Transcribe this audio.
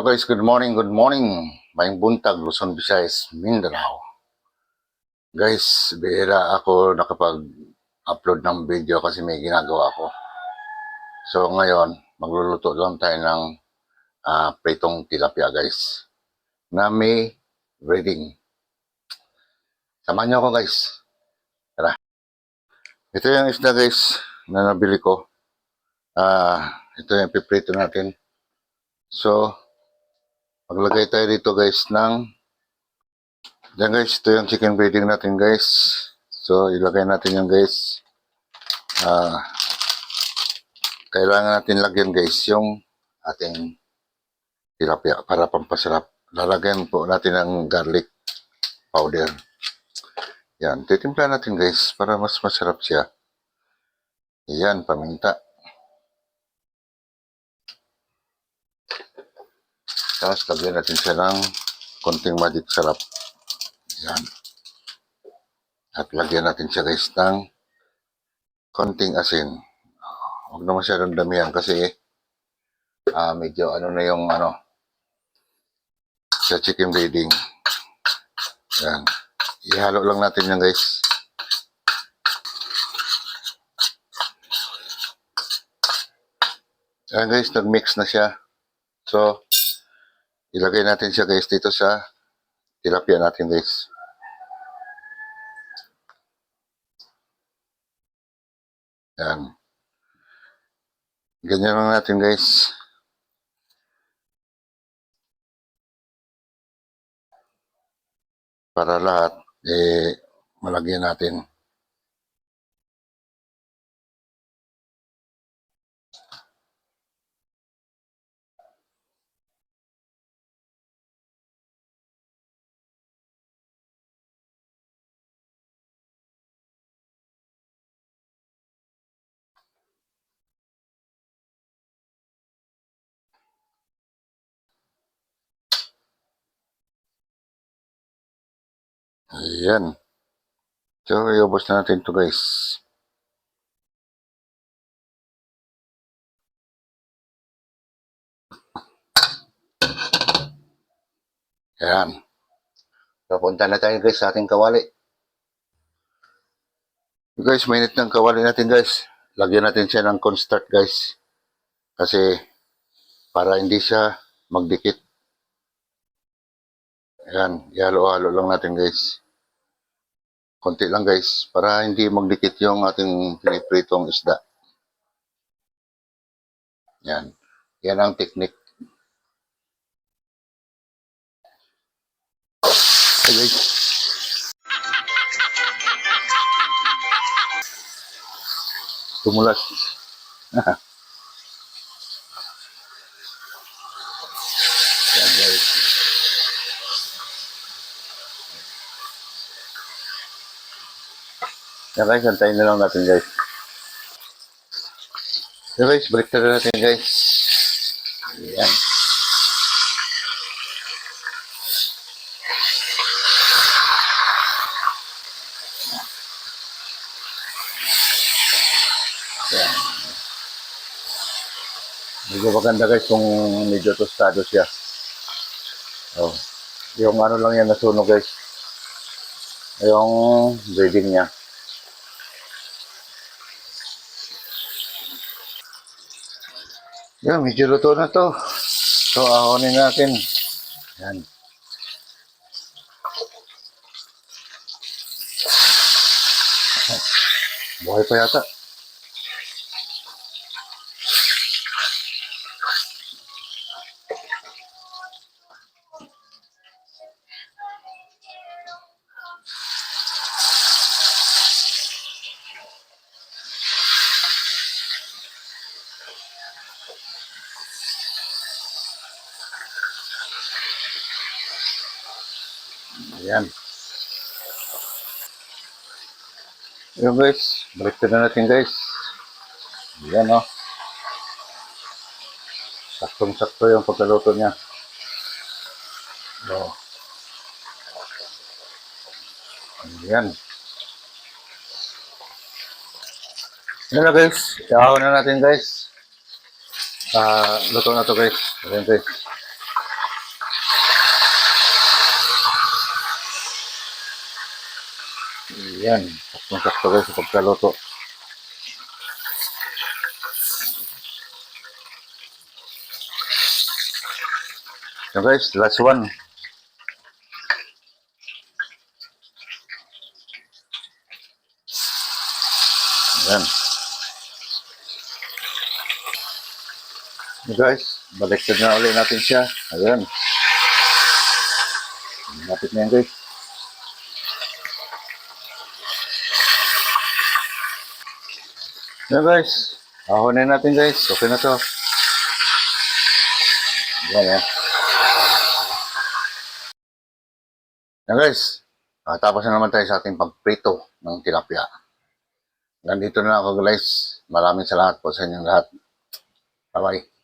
Hello guys, good morning, good morning. Mayang buntag, Luzon, Visayas, Mindanao. Guys, bihira ako nakapag-upload ng video kasi may ginagawa ako. So ngayon, magluluto lang tayo ng ah, pritong tilapia guys. Na may breading. Samahan niyo ako guys. Tara. Ito yung isda guys na nabili ko. Ah, ito yung piprito natin. So, Maglagay tayo dito guys ng Yan guys, ito yung chicken breading natin guys. So, ilagay natin yan guys. Ah, kailangan natin lagyan guys yung ating tilapia para pampasarap. Lalagyan po natin ng garlic powder. Yan, titimpla natin guys para mas masarap siya. Yan, paminta. Tapos lagyan natin siya ng konting magic sarap. Yan. At lagyan natin siya guys ng konting asin. Huwag na masyadong damihan kasi ah medyo ano na yung ano sa chicken breading. Yan. Ihalo lang natin yan guys. Yan guys, nag-mix na siya. So, Ilagay natin siya guys dito sa tilapia natin guys. Yan. Ganyan lang natin guys. Para lahat, eh, malagyan natin. Ayan. So, iubos na natin to guys. Ayan. Papunta na tayo guys sa ating kawali. Guys, mainit ng kawali natin guys. Lagyan natin siya ng cornstarch guys. Kasi para hindi siya magdikit. Ayan, ihalo-halo lang natin guys. Konti lang guys, para hindi magdikit yung ating pinipritong isda. Yan. Yan ang technique. Hey guys. Tumulat. Yan guys. Yan guys, antayin na lang natin guys. Yan guys, balik na natin guys. Yan. Yan. Medyo maganda guys kung medyo tostado siya. Oh. Yung ano lang yan nasunog guys. Yung breading niya. Yan, medyo luto na to. So, ahonin natin. Yan. Buhay pa yata. Ayan. Ayan guys, balik na natin guys. Ayan o. Oh. Saktong-sakto yung pagkaluto niya. Oh. Ayan. Ayan na guys, iahon na natin guys. Ah, luto na to guys. Ayan guys. Yan. Saktong sakto guys sa pagkaluto. So guys, last one. Yan. So guys, baliktad na ulit natin siya. Ayan. Lapit na yan guys. Yan guys. Ahonin natin guys. Okay na to. Yan yan. Yan guys. Ah, tapos na naman tayo sa ating pagprito ng tilapia. Nandito na ako guys. Maraming salamat po sa inyong lahat. Bye-bye.